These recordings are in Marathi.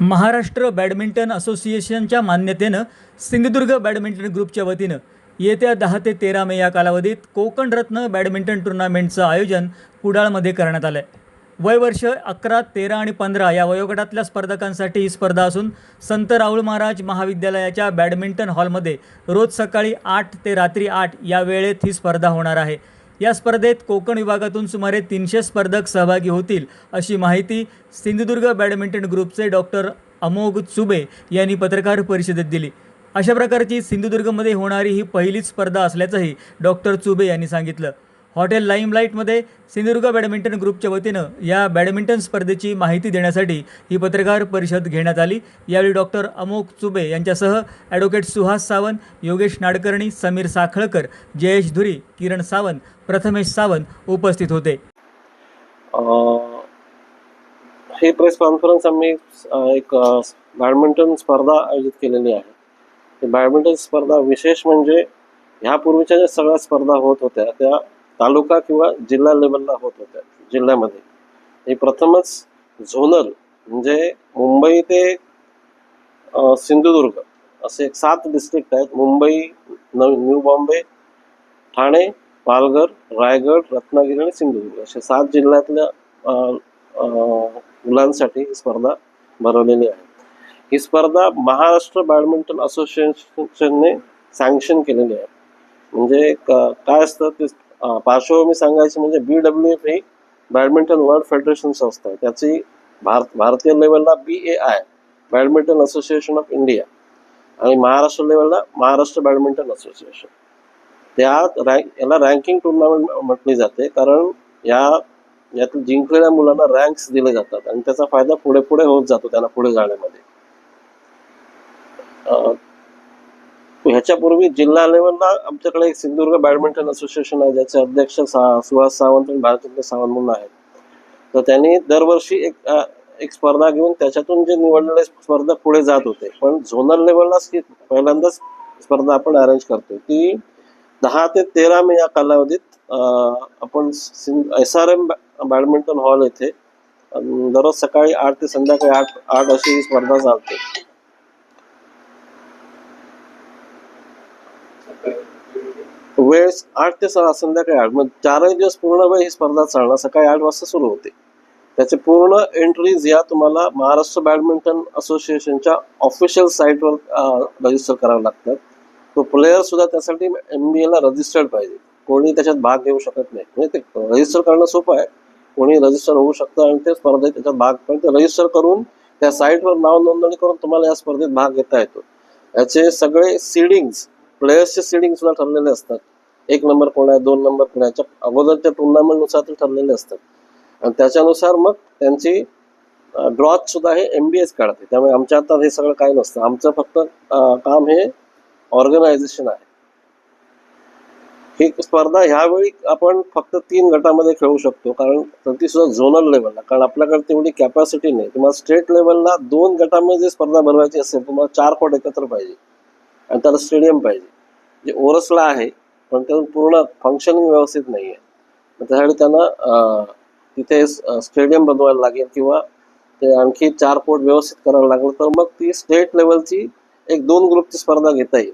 महाराष्ट्र बॅडमिंटन असोसिएशनच्या मान्यतेनं सिंधुदुर्ग बॅडमिंटन ग्रुपच्या वतीनं येत्या दहा ते तेरा मे या कालावधीत कोकणरत्न बॅडमिंटन टुर्नामेंटचं आयोजन कुडाळमध्ये करण्यात आलं आहे वयवर्ष अकरा तेरा आणि पंधरा या वयोगटातल्या स्पर्धकांसाठी ही स्पर्धा असून संत राहुल महाराज महाविद्यालयाच्या बॅडमिंटन हॉलमध्ये रोज सकाळी आठ ते रात्री आठ या वेळेत ही स्पर्धा होणार आहे. या स्पर्धेत कोकण विभागातून सुमारे तीनशे स्पर्धक सहभागी होतील अशी माहिती सिंधुदुर्ग बॅडमिंटन ग्रुपचे डॉक्टर अमोघ चुबे यांनी पत्रकार परिषदेत दिली. अशा प्रकारची सिंधुदुर्गमध्ये होणारी ही पहिलीच स्पर्धा असल्याचंही डॉक्टर चुबे यांनी सांगितलं. हॉटेल लाईमलाईटमध्ये सिंधुदुर्ग बॅडमिंटन ग्रुपच्या वतीनं या बॅडमिंटन स्पर्धेची माहिती देण्यासाठी ही पत्रकार परिषद घेण्यात आली. यावेळी डॉक्टर अमोक चुबे यांच्यासह ॲडव्होकेट सुहास सावंत योगेश नाडकर्णी समीर साखळकर जयेश धुरी किरण सावंत प्रथमेश सावंत उपस्थित होते. हे प्रेस कॉन्फरन्स आम्ही एक बॅडमिंटन स्पर्धा आयोजित केलेली आहे. बॅडमिंटन स्पर्धा विशेष म्हणजे ह्यापूर्वीच्या ज्या सगळ्या स्पर्धा होत होत्या त्या तालुका किंवा जिल्हा लेवलला होत होत्या जिल्ह्यामध्ये. हे प्रथमच झोनल म्हणजे मुंबई ते सिंधुदुर्ग असे एक सात डिस्ट्रिक्ट आहेत. मुंबई नवी न्यू बॉम्बे ठाणे पालघर रायगड रत्नागिरी आणि सिंधुदुर्ग असे सात जिल्ह्यातल्या मुलांसाठी ही स्पर्धा भरवलेली आहे. ही स्पर्धा महाराष्ट्र बॅडमिंटन असोसिएशनने सँक्शन केलेली आहे. म्हणजे काय असतं ते पार्श्वभूमी सांगायची म्हणजे बी डब्ल्यू एफ ही बॅडमिंटन वर्ल्ड फेडरेशन संस्था आहे. त्याची भारत भारतीय लेवलला B A I badminton association of India आणि महाराष्ट्र लेवलला महाराष्ट्र बॅडमिंटन असोसिएशन. त्यात रँक याला रँकिंग टुर्नामेंट म्हटली जाते कारण या यातील जिंकलेल्या मुलांना रँक्स दिले जातात आणि त्याचा फायदा पुढे पुढे होत जातो त्यांना पुढे जाण्यामध्ये. अं, जिल्हा लेवलला आमच्याकडे एक सिंधुदुर्ग बॅडमिंटन असोसिएशन आहे ज्याचे अध्यक्ष सा सुहास सावंत आणि भारतरत्न सावंत म्हणून आहेत. तर त्यांनी दरवर्षी एक एक स्पर्धा घेऊन त्याच्यातून जे निवडलेले स्पर्धक पुढे जात होते. पण झोनल लेवललाच की पहिल्यांदाच स्पर्धा आपण अरेंज करतोय. ती दहा ते तेरा मे या कालावधीत आपण S R M badminton hall येथे दररोज सकाळी आठ ते संध्याकाळी आठ आठ अशी ही स्पर्धा चालते. वेळ आठ ते सहा संध्याकाळी आठ मग चारही दिवस पूर्ण वेळ ही स्पर्धा चालणार. सकाळी आठ वाजता सुरू होते. त्याचे पूर्ण एंट्रीज या तुम्हाला महाराष्ट्र बॅडमिंटन असोसिएशनच्या ऑफिशियल साईटवर रजिस्टर करावं लागतात. तो प्लेयर सुद्धा त्यासाठी एम बी एला रजिस्टर्ड पाहिजे. कोणी त्याच्यात भाग घेऊ शकत नाही. म्हणजे ते रजिस्टर करणं सोपं आहे. कोणी रजिस्टर होऊ शकतं आणि ते स्पर्धेत त्याच्यात भाग पण ते रजिस्टर करून त्या साईटवर नाव नोंदणी करून तुम्हाला या स्पर्धेत भाग घेता येतो. याचे सगळे सीडिंग्स प्लेयर्सचे सिडिंग सुद्धा ठरलेले असतात. एक नंबर कोण आहे दोन नंबर कोण आहे अगोदरच्या टुर्नामेंटनुसार ते ठरलेले असतात. आणि त्याच्यानुसार मग त्यांची ड्रॉच सुद्धा हे एम बी एस काढते. त्यामुळे आमच्या हातात हे सगळं काय नसतं. आमचं फक्त काम हे ऑर्गनायझेशन आहे. ही स्पर्धा ह्यावेळी आपण फक्त तीन गटामध्ये खेळू शकतो. कारण तर ती सुद्धा झोनल लेवलला कारण आपल्याकडे तेवढी कॅपॅसिटी नाही. तुम्हाला स्टेट लेवलला दोन गटामध्ये स्पर्धा भरवायची असेल तुम्हाला चार कोट एकत्र पाहिजे. आणि त्याला स्टेडियम पाहिजे. जे ओरसला आहे पण त्यातून पूर्ण फंक्शनिंग व्यवस्थित नाही आहे मग त्यासाठी त्यांना तिथे स्टेडियम बनवायला लागेल किंवा ते आणखी चार कोट व्यवस्थित करायला लागलं तर मग ती स्टेट लेवलची एक दोन ग्रुपची स्पर्धा घेता येईल.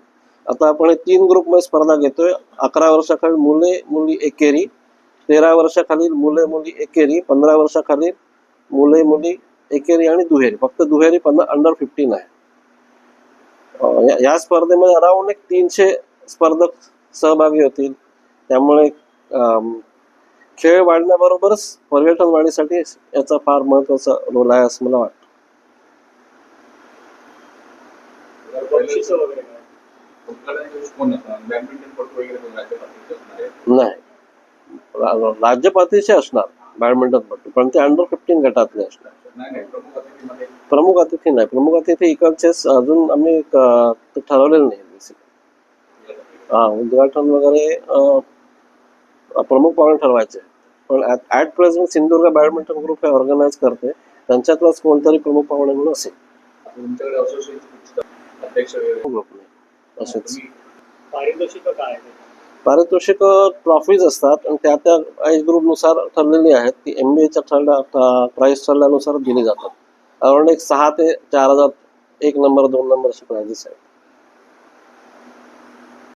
आता आपण तीन ग्रुपमध्ये स्पर्धा घेतोय. अकरा वर्षाखालील मुले मुली एकेरी तेरा वर्षाखालील मुले मुली एकेरी पंधरा वर्षाखालील मुले मुली एकेरी आणि दुहेरी. फक्त दुहेरी पंधरा अंडर फिफ्टीन आहे. या- स्पर्धेमध्ये अराऊंड एक तीनशे स्पर्धक सहभागी होतील. त्यामुळे अं, खेळ वाढण्याबरोबरच पर्यटन वाढीसाठी याचा फार महत्त्वाचा रोल आहे असं मला वाटतं. नाही. राज्य पातळीचे असणार बॅडमिंटन नाही असणार पण ते अंडर फिफ्टीन गटातले असणार. नाही प्रमुख अतिथी नाही. प्रमुख अतिथी इकडचेच अजून आम्ही ठरवलेलं नाही उद्घाटन वगैरे प्रमुख पाहुणे ठरवायचे. पण at present Sindhudurg badminton group हे ऑर्गनाईज करते. त्यांच्यातलाच कोणतरी प्रमुख पाहुणे म्हणून असेल. नाही असेच तुम्ही पारितोषिक ट्रॉफीज असतात. आणि त्या त्या एज ग्रुपनुसार ठरलेली आहेत ती एम बी एच्या ठरल्या प्राईस ठरल्यानुसार दिली जातात. अराउंड एक सहा ते चार हजार एक नंबर दोन नंबर असे प्राइजेस आहेत.